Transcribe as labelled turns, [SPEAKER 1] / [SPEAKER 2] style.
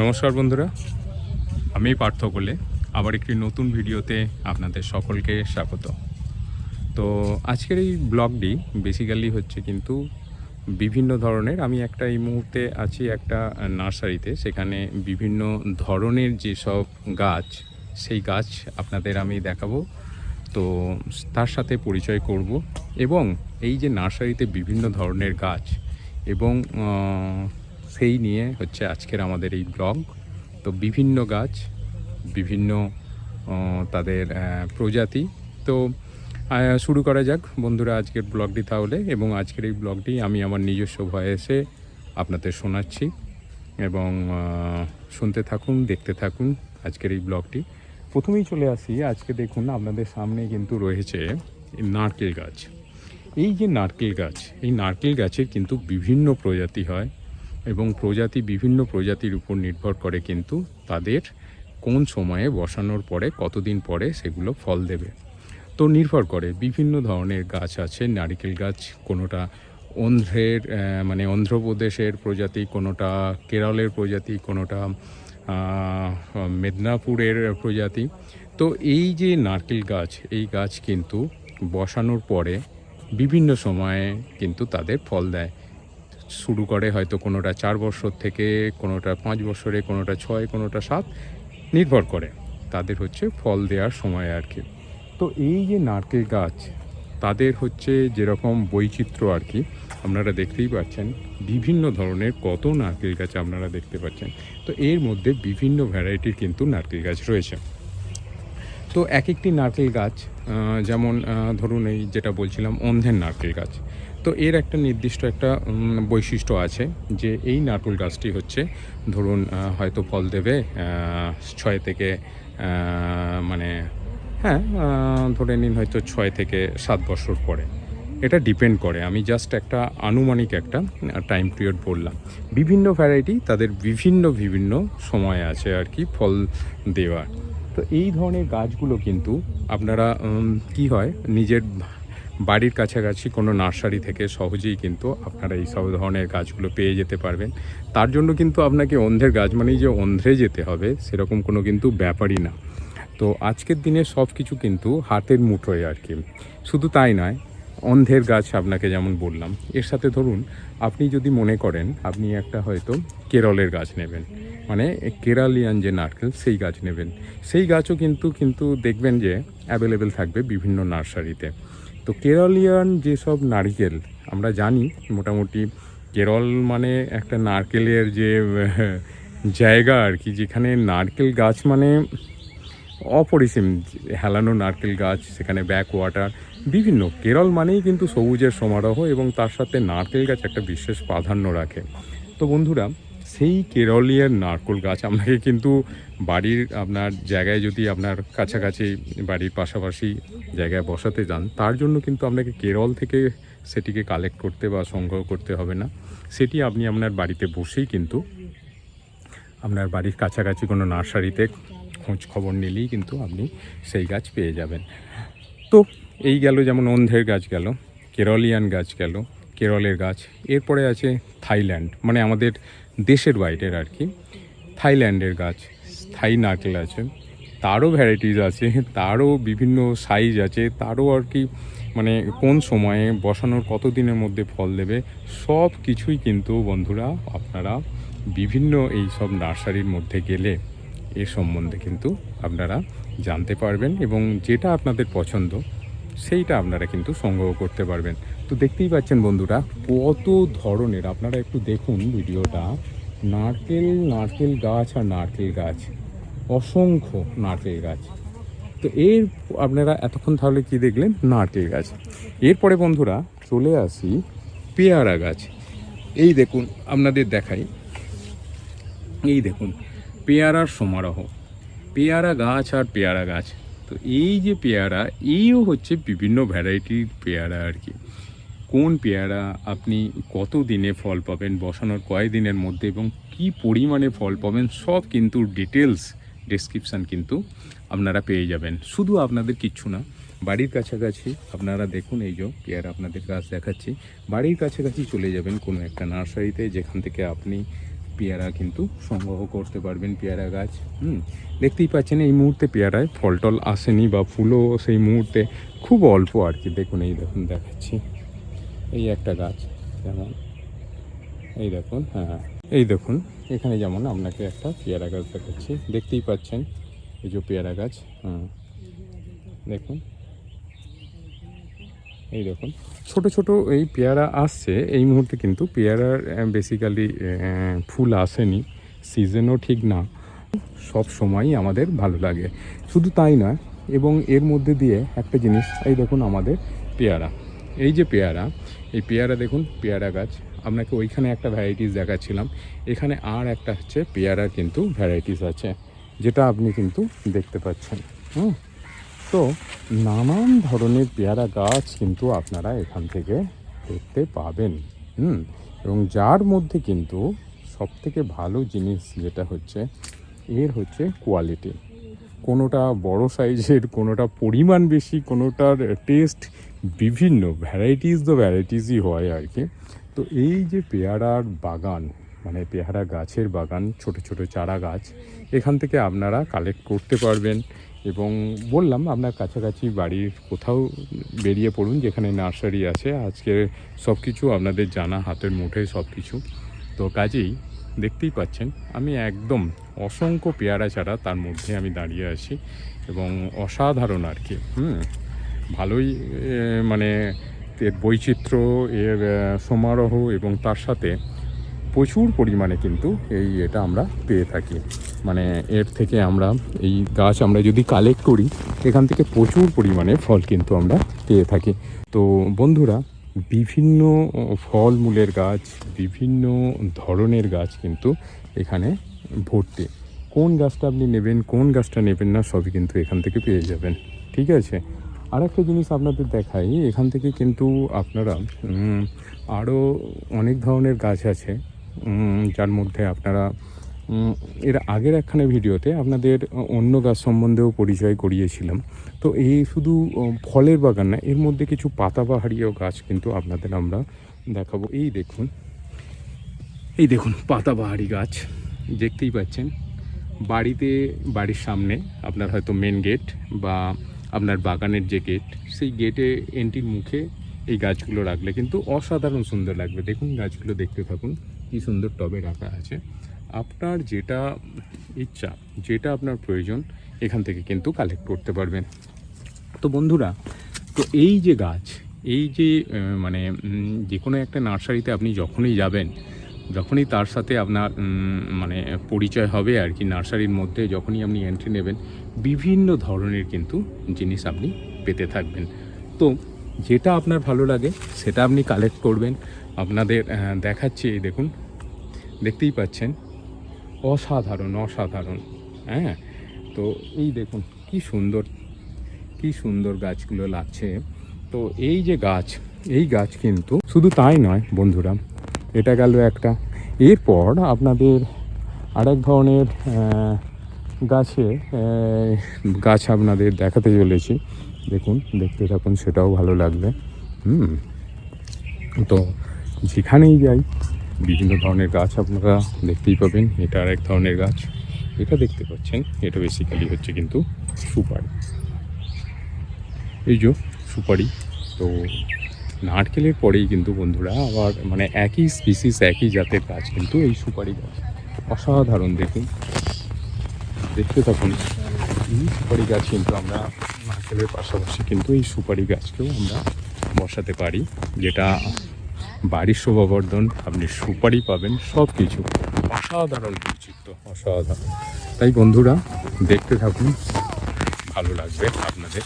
[SPEAKER 1] নমস্কার বন্ধুরা, আমি পার্থ কোলে আবার একটি নতুন ভিডিওতে আপনাদের সকলকে স্বাগত। তো আজকের এই ব্লগটি বেসিক্যালি হচ্ছে কিন্তু বিভিন্ন ধরনের, আমি একটা এই মুহূর্তে আছি একটা নার্সারিতে, সেখানে বিভিন্ন ধরনের যেসব গাছ, সেই গাছ আপনাদের আমি দেখাবো। তো তার সাথে পরিচয় করব এবং এই যে নার্সারিতে বিভিন্ন ধরনের গাছ এবং সেই নিয়ে হচ্ছে আজকের আমাদের এই ব্লগ। তো বিভিন্ন গাছ, বিভিন্ন তাদের প্রজাতি। তো শুরু করা যাক বন্ধুরা আজকের ব্লগটি তাহলে। এবং আজকের এই ব্লগটি আমি আমার নিজস্ব ভয়েসে আপনাদের শোনাচ্ছি। এবং শুনতে থাকুন, দেখতে থাকুন আজকের এই ব্লগটি। প্রথমেই চলে আসি। আজকে দেখুন আপনাদের সামনে কিন্তু রয়েছে নারকেল গাছ। এই যে নারকেল গাছ, এই নারকেল গাছের কিন্তু বিভিন্ন প্রজাতি হয়। এবং প্রজাতি বিভিন্ন প্রজাতির উপর নির্ভর করে কিন্তু তাদের কোন সময়ে বসানোর পরে, কতদিন পরে সেগুলো ফল দেবে। তো নির্ভর করে, বিভিন্ন ধরনের গাছ আছে, নারিকেল গাছ, কোনোটা অন্ধ্রের মানে অন্ধ্রপ্রদেশের প্রজাতি, কোনোটা কেরলের প্রজাতি, কোনোটা মেদিনীপুরের প্রজাতি। তো এই যে নারকেল গাছ, এই গাছ কিন্তু বসানোর পরে বিভিন্ন সময়ে কিন্তু তাদের ফল দেয়। শুরু করে হয়তো কোনোটা চার বছর থেকে, কোনোটা পাঁচ বছরে, কোনোটা ছয়, কোনোটা সাত, নির্ভর করে। তাদের হচ্ছে ফল দেওয়ার সময় আর কি। তো এই যে নারকেল গাছ, তাদের হচ্ছে যেরকম বৈচিত্র্য আর কি, আপনারা দেখতেই পাচ্ছেন, বিভিন্ন ধরনের কত নারকেল গাছ আপনারা দেখতে পাচ্ছেন। তো এর মধ্যে বিভিন্ন ভ্যারাইটির কিন্তু নারকেল গাছ রয়েছে। তো এক একটি নারকেল গাছ যেমন ধরুন এই যেটা বলছিলাম, অন্ধের নারকেল গাছ। তো এর একটা নির্দিষ্ট একটা বৈশিষ্ট্য আছে যে এই নারকেল গাছটি হচ্ছে, ধরুন হয়তো ফল দেবে ছয় থেকে মানে হ্যাঁ ধরে নিন হয়তো ছয় থেকে সাত বছর পরে। এটা ডিপেন্ড করে। আমি জাস্ট একটা আনুমানিক একটা টাইম পিরিয়ড বললাম। বিভিন্ন ভ্যারাইটি তাদের বিভিন্ন বিভিন্ন সময় আছে আর কি ফল দেওয়ার। তো এই ধরনের গাছগুলো কিন্তু আপনারা কি হয়, নিজের বাড়ির কাছাকাছি কোনো নার্সারি থেকে সহজেই কিন্তু আপনারা এই সব ধরনের গাছগুলো পেয়ে যেতে পারবেন। তার জন্য কিন্তু আপনাকে অন্ধের গাছ মানেই যে অন্ধ্রে যেতে হবে, সেরকম কোনো কিন্তু ব্যাপারই না। তো আজকের দিনে সব কিছু কিন্তু হাতের মুঠোয় আর কি। শুধু তাই নয় অন্ধের গাছ আপনাকে যেমন বললাম, এর সাথে ধরুন, আপনি যদি মনে করেন আপনি একটা হয়তো কেরলের গাছ নেবেন মানে কেরালিয়ান যে নারকেল সেই গাছ নেবেন। সেই গাছও কিন্তু কিন্তু দেখবেন যে অ্যাভেলেবেল থাকবে বিভিন্ন নার্সারিতে। তো কেরালিয়ান যেসব নারকেল, আমরা জানি মোটামুটি কেরল মানে একটা নারকেলের যে জায়গা আর কি, যেখানে নারকেল গাছ মানে অপরিসীম, হেলানো নারকেল গাছ, সেখানে ব্যাক ওয়াটার বিভিন্ন। কেরল মানেই কিন্তু সবুজের সমারোহ এবং তার সাথে নারকেল গাছ একটা বিশেষ প্রাধান্য রাখে। তো বন্ধুরা সেই কেরলিয়ার নারকেল গাছ, আপনাকে কিন্তু বাড়ির আপনার জায়গায় যদি আপনার কাছাকাছি বাড়ির পাশাপাশি জায়গায় বসাতে যান, তার জন্য কিন্তু আপনাকে কেরল থেকে সেটিকে কালেক্ট করতে বা সংগ্রহ করতে হবে না। সেটি আপনি আপনার বাড়িতে বসেই কিন্তু আপনার বাড়ির কাছাকাছি কোনো নার্সারিতে খোঁজ খবর নিলেই কিন্তু আপনি সেই গাছ পেয়ে যাবেন। তো এই গেল যেমন অন্ধের গাছ গেল, কেরলিয়ান গাছ গেল, কেরলের গাছ, এরপরে আছে থাইল্যান্ড। মানে আমাদের দেশের বাইরের আর কি। থাইল্যান্ডের গাছ, থাই নারকেল আছে, তারও ভ্যারাইটিস আছে, তারও বিভিন্ন সাইজ আছে, তারও আর কি মানে কোন সময়ে বসানোর কত দিনের মধ্যে ফল দেবে, সব কিছুই কিন্তু বন্ধুরা আপনারা বিভিন্ন এই সব নার্সারির মধ্যে গেলে এ সম্বন্ধে কিন্তু আপনারা জানতে পারবেন এবং যেটা আপনাদের পছন্দ সেইটা আপনারা কিন্তু সংগ্রহ করতে পারবেন। তো দেখতেই পাচ্ছেন বন্ধুরা, কত ধরনের, আপনারা একটু দেখুন ভিডিওটা। নারকেল নারকেল গাছ আর নারকেল গাছ, অসংখ্য নারকেল গাছ। তো এর আপনারা এতক্ষণ তাহলে কি দেখলেন? নারকেল গাছ। এরপরে বন্ধুরা চলে আসি পেয়ারা গাছ। এই দেখুন, আপনাদের দেখাই। এই দেখুন, পেয়ারার সমারোহ। পেয়ারা গাছ আর পেয়ারা গাছ। তো এই যে পেয়ারা, এইও হচ্ছে বিভিন্ন ভ্যারাইটির পেয়ারা আর কি। কোন পেয়ারা আপনি কত দিনে ফল পাবেন, বসানোর কয় দিনের মধ্যে এবং কি পরিমাণে ফল পাবেন, সব কিন্তু ডিটেলস ডেসক্রিপশান কিন্তু আপনারা পেয়ে যাবেন। শুধু আপনাদের কিচ্ছু না, বাড়ির কাছাকাছি আপনারা দেখুন এই যে পেয়ারা আপনাদের গাছ দেখাচ্ছি। বাড়ির কাছাকাছি চলে যাবেন কোনো একটা নার্সারিতে, যেখান থেকে আপনি পেয়ারা কিন্তু সংগ্রহ করতে পারবেন পেয়ারা গাছ, হুম? দেখতেই পাচ্ছেন এই মুহূর্তে পেয়ারায় ফল টল আসেনি বা ফুলও সেই মুহূর্তে খুব অল্প আর কি। দেখুন, এই দেখুন, দেখাচ্ছি। এই একটা গাছ, যেমন এই দেখুন হ্যাঁ। এই দেখুন, এখানে যেমন আপনাকে একটা পেয়ারা গাছ দেখাচ্ছি। দেখতেই পাচ্ছেন, এই যে পেয়ারা গাছ হ্যাঁ দেখুন এই দেখুন। ছোট ছোট এই পেয়ারা আসছে, এই মুহূর্তে কিন্তু পেয়ারার বেসিক্যালি ফুল আসেনি সিজনও ঠিক না। সব সময়ই আমাদের ভালো লাগে। শুধু তাই নয়, এবং এর মধ্যে দিয়ে একটা জিনিস, এই দেখুন আমাদের পেয়ারা। এই যে পেয়ারা, এই পেয়ারা দেখুন, পেয়ারা গাছ। আপনাকে ওইখানে একটা ভ্যারাইটিস দেখাচ্ছিলাম। এখানে আর একটা হচ্ছে পেয়ারার কিন্তু ভ্যারাইটিস আছে, যেটা আপনি কিন্তু দেখতে পাচ্ছেন। হুম। তো নানান ধরনের পেয়ারা গাছ কিন্তু আপনারা এখান থেকে দেখতে পাবেন, হুম? এবং যার মধ্যে কিন্তু সব থেকে ভালো জিনিস যেটা হচ্ছে, এর হচ্ছে কোয়ালিটি কোনোটা বড় সাইজের, কোনোটা পরিমাণ বেশি, কোনোটার টেস্ট বিভিন্ন ভ্যারাইটিস তো ভ্যারাইটিসই হয় আর কি। তো এই যে পেয়ারার বাগান মানে পেয়ারা গাছের বাগান, ছোট ছোট চারা গাছ, এখান থেকে আপনারা কালেক্ট করতে পারবেন। এবং বললাম, আপনার কাছাকাছি বাড়ির কোথাও বেরিয়ে পড়ুন যেখানে নার্সারি আছে। আজকে সব কিছু আপনাদের জানা, হাতের মুঠে সব কিছু। তো কাজেই দেখতেই পাচ্ছেন, আমি একদম অসংখ্য পেয়ারা চারা তার মধ্যে আমি দাঁড়িয়ে আছি এবং অসাধারণ আর কি। হুম, ভালোই মানে এর বৈচিত্র্য, এর সমারোহ এবং তার সাথে প্রচুর পরিমাণে কিন্তু এই এটা আমরা পেয়ে থাকি। মানে এর থেকে আমরা এই গাছ আমরা যদি কালেক্ট করি, এখান থেকে প্রচুর পরিমাণে ফল কিন্তু আমরা পেয়ে থাকি। তো বন্ধুরা, বিভিন্ন ফলমূলের গাছ, বিভিন্ন ধরনের গাছ কিন্তু এখানে ভর্তি। কোন গাছটা আপনি নেবেন, কোন গাছটা নেবেন না, সবই কিন্তু এখান থেকে পেয়ে যাবেন। ঠিক আছে? আর একটা জিনিস আপনাদের দেখাই, এখান থেকে কিন্তু আপনারা আরও অনেক ধরনের গাছ আছে যার মধ্যে আপনারা এর আগের একখানে ভিডিওতে আপনাদের অন্য গাছ সম্বন্ধেও পরিচয় করিয়েছিলাম। তো এই শুধু ফলের বাগান না, এর মধ্যে কিছু পাতাবাহারীয় গাছ কিন্তু আপনাদের আমরা দেখাবো। এই দেখুন এই দেখুন পাতাবাহারি গাছ, দেখতেই পাচ্ছেন। বাড়িতে, বাড়ির সামনে আপনার হয়তো মেন গেট বা আপনার বাগানের যে গেট সেই গেটে এন্ট্রির মুখে এই গাছগুলো রাখলে কিন্তু অসাধারণ সুন্দর লাগবে। দেখুন গাছগুলো দেখতে থাকুন, কি সুন্দর টবে রাখা আছে। আপনার যেটা ইচ্ছা, যেটা আপনার প্রয়োজন, এখান থেকে কিন্তু কালেক্ট করতে পারবেন। তো বন্ধুরা, তো এই যে গাছ, এই যে মানে যে কোনো একটা নার্সারিতে আপনি যখনই যাবেন, যখনই তার সাথে আপনার মানে পরিচয় হবে আর কি, নার্সারির মধ্যে যখনই আপনি এন্ট্রি নেবেন, বিভিন্ন ধরনের কিন্তু জিনিস আপনি পেতে থাকবেন। তো যেটা আপনার ভালো লাগে, সেটা আপনি কালেক্ট করবেন। আপনাদের দেখাচ্ছি, এই দেখুন, দেখতেই পাচ্ছেন। অসাধারণ অসাধারণ। হ্যাঁ? তো এই দেখুন, কি সুন্দর কি সুন্দর গাছগুলো লাগছে। তো এই যে গাছ, এই গাছ কিন্তু শুধু তাই নয় বন্ধুরা, এটা গেল একটা। এরপর আপনাদের আরেক ধরনের গাছে গাছ আপনাদের দেখাতে চলেছি। দেখুন, দেখতে থাকুন, সেটাও ভালো লাগবে। হুম, তো যেখানেই যাই বিভিন্ন ধরনের গাছ আপনারা দেখতেই পাবেন। এটা আর এক ধরনের গাছ। এটা দেখতে পাচ্ছেন, এটা বেসিক্যালি হচ্ছে কিন্তু সুপারি। এই যে সুপারি, তো নারকেলের পরেই কিন্তু বন্ধুরা আবার মানে একই স্পিসিস একই জাতের গাছ কিন্তু এই সুপারি গাছ। অসাধারণ দেখুন। দেখতে থাকুন, এই সুপারি গাছ কিন্তু আমরা নারকেলের পাশাপাশি কিন্তু এই সুপারি গাছকেও আমরা বসাতে পারি, যেটা বাড়ির শোভাবর্ধন, আপনি সুপারি পাবেন সব কিছু অসাধারণ বৈচিত্র্য, অসাধারণ। তাই বন্ধুরা, দেখতে থাকুন, ভালো লাগবে আপনাদের।